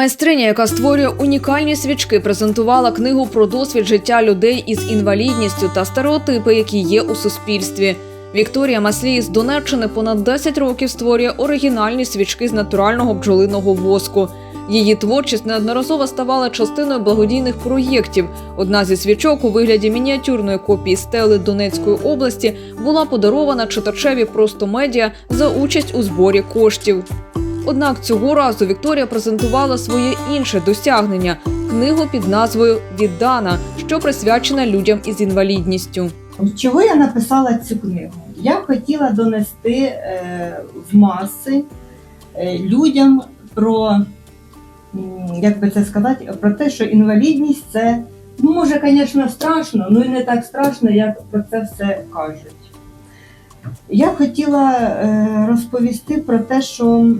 Майстриня, яка створює унікальні свічки, презентувала книгу про досвід життя людей із інвалідністю та стереотипи, які є у суспільстві. Вікторія Маслій з Донеччини понад 10 років створює оригінальні свічки з натурального бджолиного воску. Її творчість неодноразово ставала частиною благодійних проєктів. Одна зі свічок у вигляді мініатюрної копії стели Донецької області була подарована читачеві просто медіа за участь у зборі коштів. Однак цього разу Вікторія презентувала своє інше досягнення книгу під назвою Віддана, що присвячена людям із інвалідністю. Чого я написала цю книгу? Я хотіла донести е, в маси е, людям про, як би це сказати, про те, що інвалідність це, ну, може, звісно, страшно, але і не так страшно, як про це все кажуть. Я хотіла е, розповісти про те, що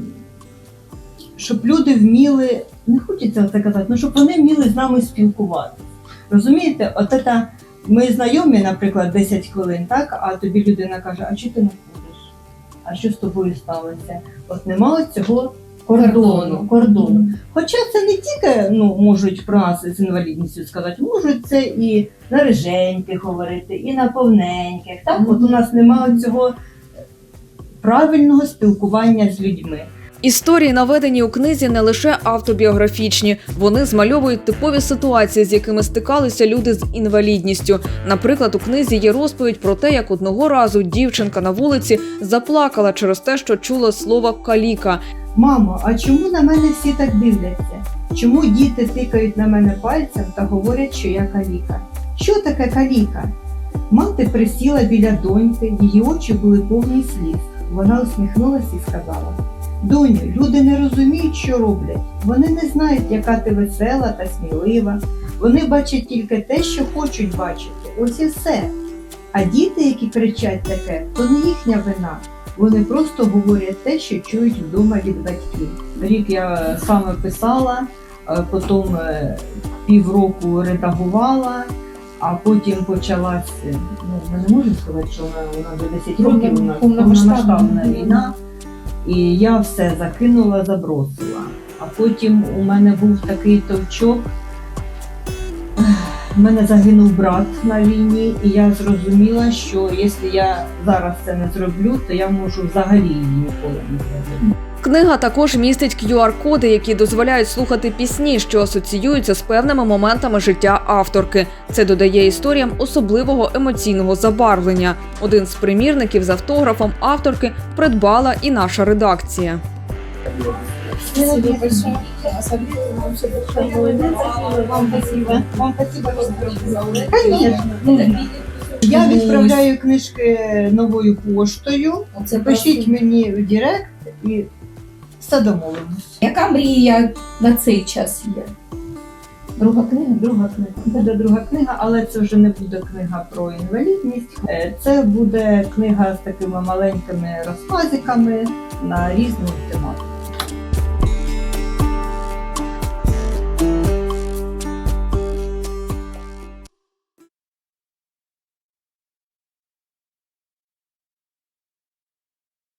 щоб люди вміли, не хочеться це казати, ну щоб вони вміли з нами спілкуватися. Розумієте, от це ми знайомі, наприклад, 10 хвилин, так, а тобі людина каже, а чого ти не ходиш? А що з тобою сталося? От немає цього кордону. кордону. Хоча це не тільки ну, можуть про нас з інвалідністю сказати, можуть це і на риженьких говорити, і на повненьких. Так? От у нас немає цього правильного спілкування з людьми. Історії, наведені у книзі, не лише автобіографічні, вони змальовують типові ситуації, з якими стикалися люди з інвалідністю. Наприклад, у книзі є розповідь про те, як одного разу дівчинка на вулиці заплакала через те, що чула слово каліка. Мамо, а чому на мене всі так дивляться? Чому діти тикають на мене пальцем та говорять, що я каліка? Що таке каліка? Мати присіла біля доньки, її очі були повні сліз. Вона усміхнулася і сказала: Доню, люди не розуміють, що роблять. Вони не знають, яка ти весела та смілива. Вони бачать тільки те, що хочуть бачити. Ось і все. А діти, які кричать таке, то не їхня вина. Вони просто говорять те, що чують вдома від батьків. Рік я саме писала, е, потім е, півроку редагувала, а потім почалась, е, ну ми не можемо сказати, що вона, вона вже 10 років у нас Повномасштабна повномасштабна війна. І я все закинула, забросила. А потім у мене був такий товчок. У мене загинув брат на війні, і я зрозуміла, що якщо я зараз це не зроблю, то я можу взагалі її ніколи не зробити. Книга також містить QR-коди, які дозволяють слухати пісні, що асоціюються з певними моментами життя авторки. Це додає історіям особливого емоційного забарвлення. Один з примірників з автографом авторки придбала і наша редакція. Спасибо большое. Вам спасибо. Вам спасибо, Конечно. Я відправляю книжки новою поштою. Це Пишіть мені в Директ і все домовимось. Яка мрія на цей час є? Друга книга? Друга книга. Буде друга книга, але це вже не буде книга про інвалідність. Е, Це буде книга з такими маленькими розказиками на різну тематику.